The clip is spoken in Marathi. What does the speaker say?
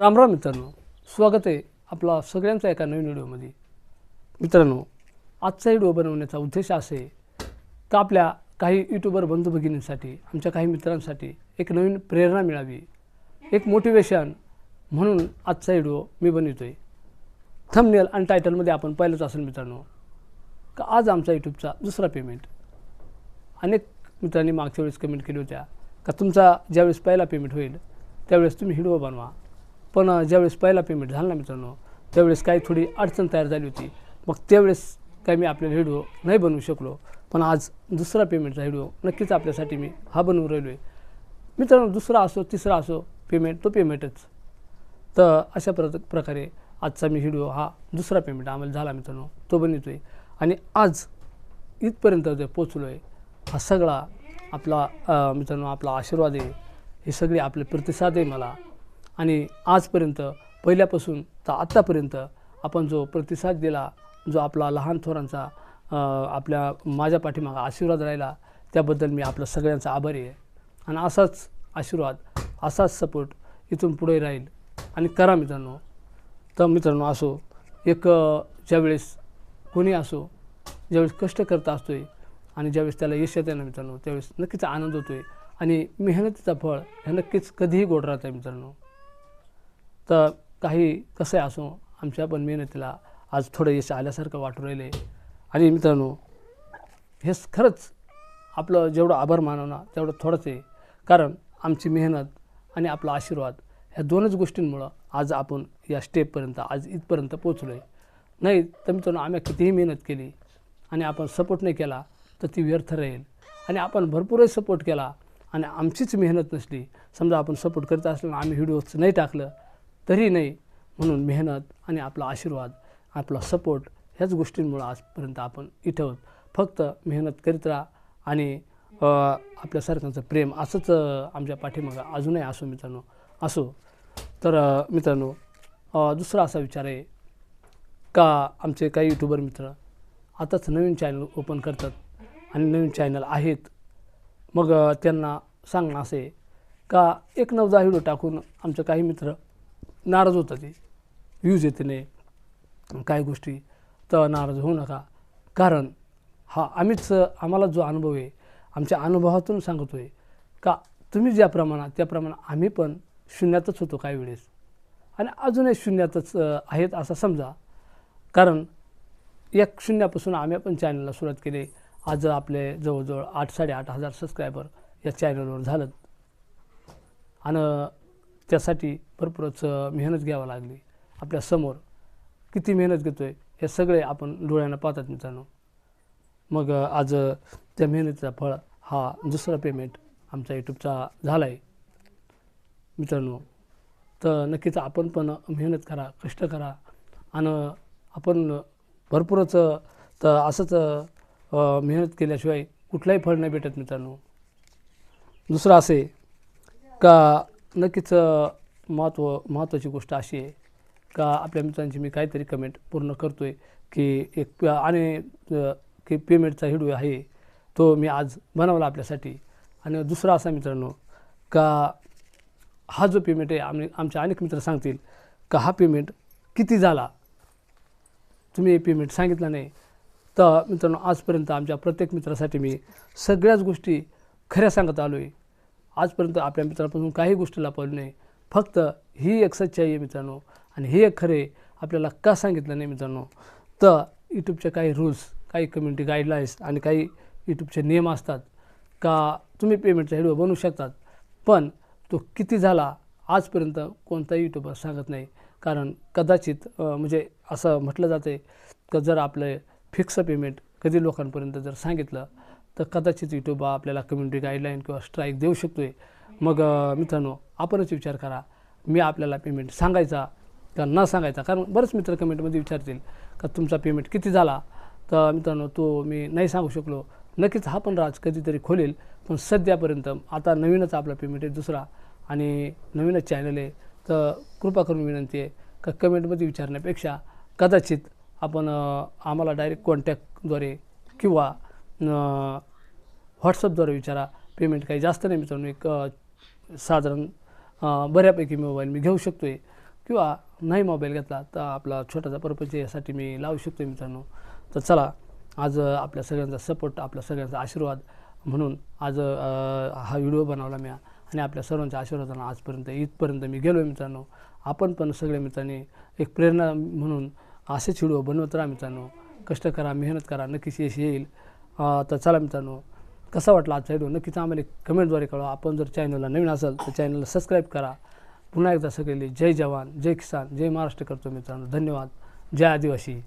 राम राम मित्रांनो स्वागत आहे आपला सगळ्यांचा एका नवीन व्हिडिओमध्ये. मित्रांनो आजचा व्हिडिओ बनवण्याचा उद्देश असे तर का आपल्या काही यूट्यूबर बंधू भगिनींसाठी आमच्या काही मित्रांसाठी एक नवीन प्रेरणा मिळावी एक मोटिवेशन म्हणून आजचा व्हिडिओ मी बनवतो आहे थंबनेल आणि टायटलमध्ये आपण पाहिलंच असेल मित्रांनो का आज आमचा यूट्यूबचा दुसरा पेमेंट अनेक मित्रांनी मागच्या वेळेस कमेंट केली होत्या का तुमचा ज्यावेळेस पहिला पेमेंट होईल त्यावेळेस तुम्ही व्हिडिओ बनवा. पण ज्यावेळेस पहिला पेमेंट झाला ना मित्रांनो त्यावेळेस काही थोडी अडचण तयार झाली होती. मग त्यावेळेस काय मी आपल्याला व्हिडिओ नाही बनवू शकलो. पण आज दुसरा पेमेंटचा व्हिडिओ नक्कीच आपल्यासाठी मी हा बनवून राहिलो आहे मित्रांनो दुसरा असो तिसरा असो पेमेंट तो पेमेंटच तर अशा प्र प्रकारे आजचा मी व्हिडिओ हा दुसरा पेमेंट आम्हाला झाला मित्रांनो तो बनवतो आहे आणि आज इथपर्यंत जे पोचलो आहे हा सगळा आपला मित्रांनो आपला आशीर्वाद आहे. हे सगळे आपले प्रतिसाद आहे मला. आणि आजपर्यंत पहिल्यापासून तर आत्तापर्यंत आपण जो प्रतिसाद दिला जो आपला लहान थोरांचा आपल्या माझ्या पाठीमागा आशीर्वाद राहिला त्याबद्दल मी आपलं सगळ्यांचा आभारी आहे. आणि असाच आशीर्वाद असाच सपोर्ट इथून पुढे राहील. आणि करा मित्रांनो. तर मित्रांनो असो एक ज्यावेळेस कोणी असो ज्यावेळेस कष्ट करता असतो आहे आणि ज्यावेळेस त्याला यश येते ना मित्रांनो त्यावेळेस नक्कीच आनंद होतो आहे आणि मेहनतीचा फळ हे नक्कीच कधीही गोड राहतं आहे मित्रांनो. तर काही कसं आहे असो आमच्या पण मेहनतीला आज थोडं यश आल्यासारखं वाटू राहिलं आहे आणि मित्रांनो हे खरंच आपलं जेवढं आभार मानव ना तेवढं थोडंच आहे. कारण आमची मेहनत आणि आपला आशीर्वाद ह्या दोनच गोष्टींमुळं आज आपण या स्टेपपर्यंत आज इथपर्यंत पोचलो आहे नाही तर मित्रांनो आम्ही कितीही मेहनत केली आणि आपण सपोर्ट नाही केला तर ती व्यर्थ राहील. आणि आपण भरपूरही सपोर्ट केला आणि आमचीच मेहनत नसली समजा आपण सपोर्ट करत असलो आम्ही व्हिडिओज नाही टाकलं तरी नाही म्हणून मेहनत आणि आपला आशीर्वाद आपला सपोर्ट ह्याच गोष्टींमुळं आजपर्यंत आपण इथं आहोत. फक्त मेहनत करीत राहा आणि आपल्यासारख्यांचं प्रेम असंच आमच्या पाठीमागं अजूनही असो मित्रांनो असो. तर मित्रांनो दुसरा असा विचार आहे का आमचे काही यूट्यूबर मित्र आताच नवीन चॅनल ओपन करतात आणि नवीन चॅनल आहेत. मग त्यांना सांगणं असे का एक नवदा व्हिडिओ टाकून आमचे काही मित्र नाराज होता ते. व्ह्यूज येते नाही काही गोष्टी तर नाराज होऊ नका. कारण हा आम्हीच आम्हाला जो अनुभव आहे आमच्या अनुभवातून सांगतो आहे का तुम्ही ज्या प्रमाणात त्या प्रमाणात आम्ही पण शून्यातच होतो काही वेळेस. आणि अजूनही शून्यातच आहेत असं समजा. कारण एक शून्यापासून आम्ही पण चॅनलला सुरुवात केली. आज आपले जवळजवळ आठ साडेआठ हजार सबस्क्रायबर या चॅनलवर झालं. आणि त्यासाठी भरपूरच मेहनत घ्यावी लागली. आपल्यासमोर किती मेहनत घेतो आहे हे सगळे आपण डोळ्यांना पाहतात मित्रांनो. मग आज त्या मेहनतीचा फळ हा दुसरा पेमेंट आमचा यूट्यूबचा झाला आहे मित्रांनो तर नक्कीच आपण पण मेहनत करा कष्ट करा आणि आपण भरपूरच तर असंच मेहनत केल्याशिवाय कुठलाही फळ नाही भेटत मित्रांनो. दुसरं असे का नक्कीच महत्त्व महत्त्वाची गोष्ट अशी आहे का आपल्या मित्रांची मी काहीतरी कमेंट पूर्ण करतो आहे की एक आणि की पेमेंटचा हिडू आहे तो मी आज बनवला आपल्यासाठी. आणि दुसरा असा मित्रांनो का हा जो पेमेंट आहे आम्ही आमचे अनेक मित्र सांगतील का हा पेमेंट किती झाला? तुम्ही हे पेमेंट सांगितलं नाही. तर मित्रांनो आजपर्यंत आमच्या प्रत्येक मित्रासाठी मी सगळ्याच गोष्टी खऱ्या सांगत आलो आहे आजपर्यंत आपल्या मित्रापासून काही गोष्टी लपवली नाही. फक्त ही एक सच्चाई आहे मित्रांनो. आणि हे एक खरे आपल्याला का सांगितलं नाही मित्रांनो? तर यूट्यूबचे काही रूल्स काही कम्युनिटी गाईडलाईन्स आणि काही यूट्यूबचे नियम असतात का तुम्ही पेमेंटचा व्हिडिओ बनवू शकतात. पण तो किती झाला आजपर्यंत कोणताही यूट्यूबर सांगत नाही. कारण कदाचित म्हणजे असं म्हटलं जाते का जर आपलं फिक्स पेमेंट कधी लोकांपर्यंत जर सांगितलं तर कदाचित युट्यूब आपल्याला कम्युनिटी गाईडलाईन किंवा स्ट्राईक देऊ शकतो आहे मग मित्रांनो आपणच विचार करा. मी आपल्याला पेमेंट सांगायचा का न सांगायचा? कारण बरेच मित्र कमेंटमध्ये विचारतील का तुमचा पेमेंट किती झाला? तर मित्रांनो तो मी नाही सांगू शकलो. नक्कीच हा पण राज कधीतरी खोलेल पण सध्यापर्यंत आता नवीनच आपला पेमेंट आहे दुसरा आणि नवीनच चॅनल आहे. तर कृपा करून विनंती आहे का कमेंटमध्ये विचारण्यापेक्षा कदाचित आपण आम्हाला डायरेक्ट कॉन्टॅक्टद्वारे किंवा व्हॉट्सअपद्वारे विचारा. पेमेंट काही जास्त नाही मित्रांनो. एक साधारण बऱ्यापैकी मोबाईल मी घेऊ शकतो आहे किंवा नाही मोबाईल घेतला तर आपला छोटासा पर्पज यासाठी मी लावू शकतो आहे मित्रांनो. तर चला आज आपल्या सगळ्यांचा सपोर्ट आपल्या सगळ्यांचा आशीर्वाद म्हणून आज हा व्हिडिओ बनवला मी आणि आपल्या सर्वांच्या आशीर्वादानं आजपर्यंत इथपर्यंत मी गेलो आहे मित्रांनो. आपण पण सगळ्या मित्रांनी एक प्रेरणा म्हणून असेच व्हिडिओ बनवत राहा मित्रांनो. कष्ट करा मेहनत करा नक्कीच यश येईल. तर चला मित्रांनो कसा वाटला आजचा व्हिडिओ? नक्कीच आम्हाला कमेंटद्वारे कळवा. आपण जर चॅनलला नवीन असाल तर चॅनलला सबस्क्राईब करा. पुन्हा एकदा सगळे जय जवान जय किसान जय महाराष्ट्र करतो मित्रांनो. धन्यवाद. जय आदिवासी.